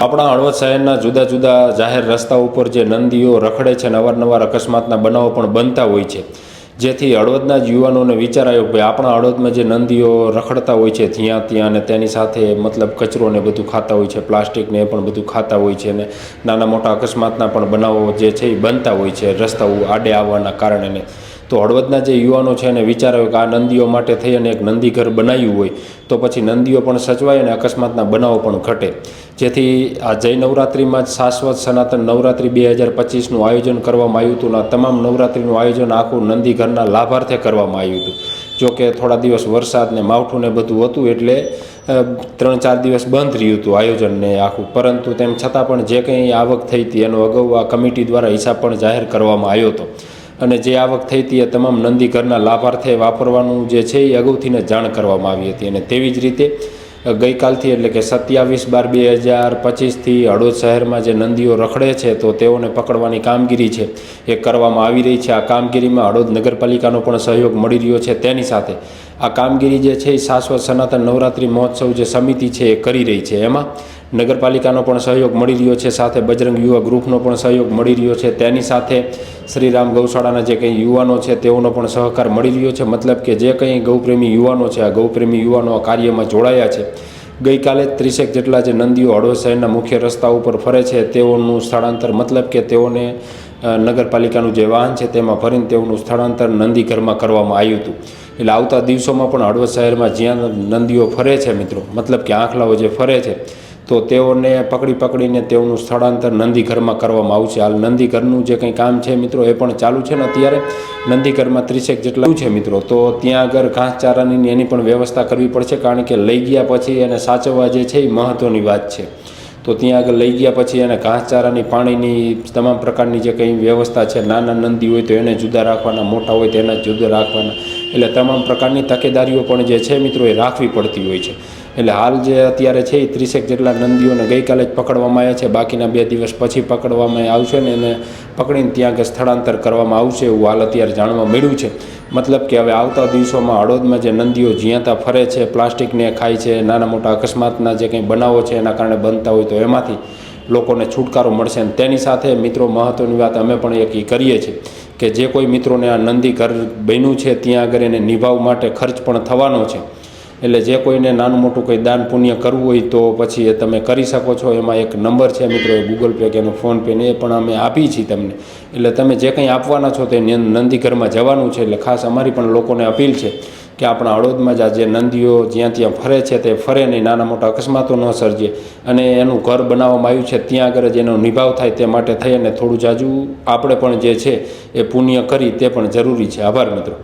આપણા હળવદ શહેરના જુદા જુદા જાહેર રસ્તા ઉપર જે નંદીઓ રખડે છે અને અવારનવાર અકસ્માતના બનાવો પણ બનતા હોય છે. જેથી હળવદના જ યુવાનોને વિચાર આવ્યો કે આપણા હળવદમાં જે નંદીઓ રખડતા હોય છે, ત્યાં ત્યાં અને તેની સાથે મતલબ કચરો ને બધું ખાતા હોય છે પ્લાસ્ટિકને એ પણ બધું ખાતા હોય છે અને નાના મોટા અકસ્માતના પણ બનાવો જે છે એ બનતા હોય છે રસ્તાઓ આડે આવવાના કારણે તો હળવદના જે યુવાનો છે એને વિચાર કે આ નંદીઓ માટે થઈ અને એક નંદી ઘર બનાવ્યું હોય, તો પછી નંદીઓ પણ સચવાય અને અકસ્માતના બનાવો પણ ઘટે. જેથી આ જય નવરાત્રિમાં જ શાશ્વત સનાતન નવરાત્રિ બે હજાર પચીસનું આયોજન કરવામાં આવ્યું હતું અને તમામ નવરાત્રિનું આયોજન આખું નંદી ઘરના લાભાર્થે કરવામાં આવ્યું હતું. જોકે થોડા દિવસ વરસાદ ને માવઠું ને બધું હતું એટલે ત્રણ ચાર દિવસ બંધ રહ્યું હતું આયોજનને આખું. પરંતુ તેમ છતાં પણ જે કંઈ આવક થઈ હતી એનો અગાઉ આ કમિટી દ્વારા હિસાબ પણ જાહેર કરવામાં આવ્યો હતો. અને જે આવક થઈ હતી એ તમામ નંદી ઘરના લાભાર્થે વાપરવાનું જે છે એ અગાઉથીને જાણ કરવામાં આવી હતી. અને તેવી જ રીતે ગઈકાલથી એટલે કે સત્યાવીસ બાર બે હજાર પચીસથી હળવદ શહેરમાં જે નંદીઓ રખડે છે, તો તેઓને પકડવાની કામગીરી છે એ કરવામાં આવી રહી છે. આ કામગીરીમાં હળવદ નગરપાલિકાનો પણ સહયોગ મળી રહ્યો છે. તેની સાથે આ કામગીરી જે છે એ શાશ્વત સનાતન નવરાત્રિ મહોત્સવ જે સમિતિ છે એ કરી રહી છે. એમાં નગરપાલિકાનો પણ સહયોગ મળી રહ્યો છે. સાથે બજરંગ યુવા ગ્રુપનો પણ સહયોગ મળી રહ્યો છે. તેની સાથે શ્રીરામ ગૌશાળાના જે કંઈ યુવાનો છે, તેઓનો પણ સહકાર મળી રહ્યો છે. મતલબ કે જે કંઈ ગૌપ્રેમી યુવાનો છે, આ ગૌપ્રેમી યુવાનો આ કાર્યમાં જોડાયા છે. ગઈકાલે ત્રીસેક જેટલા જે નંદીઓ હળવદ શહેરના મુખ્ય રસ્તા ઉપર ફરે છે, તેઓનું સ્થળાંતર મતલબ કે તેઓને નગરપાલિકાનું જે વાહન છે, તેમાં ભરીને તેઓનું સ્થળાંતર નંદી ઘરમાં કરવામાં આવ્યું હતું. એટલે આવતા દિવસોમાં પણ હળવદ શહેરમાં જ્યાં નંદીઓ ફરે છે મિત્રો, મતલબ કે આંખલાઓ જે ફરે છે તો તેઓને પકડી પકડીને તેઓનું સ્થળાંતર નંદી ઘરમાં કરવામાં આવશે. હાલ નંદી ઘરનું જે કંઈ કામ છે મિત્રો એ પણ ચાલુ છે ને અત્યારે. નંદી ઘરમાં ત્રીસેક જેટલા છે મિત્રો. તો ત્યાં આગળ ઘાસચારાની એની પણ વ્યવસ્થા કરવી પડશે કારણ કે લઈ ગયા પછી એને સાચવવા જે છે એ મહત્ત્વની વાત છે. તો ત્યાં આગળ લઈ ગયા પછી એને ઘાસચારાની પાણીની તમામ પ્રકારની જે કંઈ વ્યવસ્થા છે, નાના નંદી હોય તો એને જુદા રાખવાના, મોટા હોય તો એને જુદા રાખવાના. એટલે તમામ પ્રકારની તકેદારીઓ પણ જે છે મિત્રો એ રાખવી પડતી હોય છે. એટલે હાલ જે અત્યારે છે એ ત્રીસેક જેટલા નંદીઓને ગઈકાલે જ પકડવામાં આવ્યા છે. બાકીના બે દિવસ પછી પકડવામાં આવશે ને એને પકડીને ત્યાં કે સ્થળાંતર કરવામાં આવશે એવું હાલ અત્યારે જાણવા મળ્યું છે. મતલબ કે હવે આવતા દિવસોમાં હળોદમાં જે નંદીઓ જ્યાં ત્યાં ફરે છે, પ્લાસ્ટિકને ખાય છે, નાના મોટા અકસ્માતના જે કંઈ બનાવો છે એના કારણે બનતા હોય તો એમાંથી લોકોને છુટકારો મળશે અને તેની સાથે મિત્રો મહત્ત્વની વાત અમે પણ એક કરીએ છીએ કે જે કોઈ મિત્રોને આ નંદી ઘર બન્યું છે ત્યાં આગળ એને નિભાવ માટે ખર્ચ પણ થવાનો છે. એટલે જે કોઈને નાનું મોટું કંઈ દાન પુણ્ય કરવું હોય તો પછી એ તમે કરી શકો છો. એમાં એક નંબર છે મિત્રો, એ ગૂગલ પે કે એનો ફોન પે ને એ પણ અમે આપી છીએ તમને. એટલે તમે જે કંઈ આપવાના છો તે નં- નંદી ઘરમાં જવાનું છે. એટલે ખાસ અમારી પણ લોકોને અપીલ છે કે આપણા અડોદમાં જ જે નંદીઓ જ્યાં ત્યાં ફરે છે તે ફરે નહીં, નાના મોટા અકસ્માતો ન સર્જે. અને એનું ઘર બનાવવામાં આવ્યું છે ત્યાં આગળ જ એનો નિભાવ થાય તે માટે થઈ અને થોડું જાજુ આપણે પણ જે છે એ પુણ્ય કરી તે પણ જરૂરી છે. આભાર મિત્રો.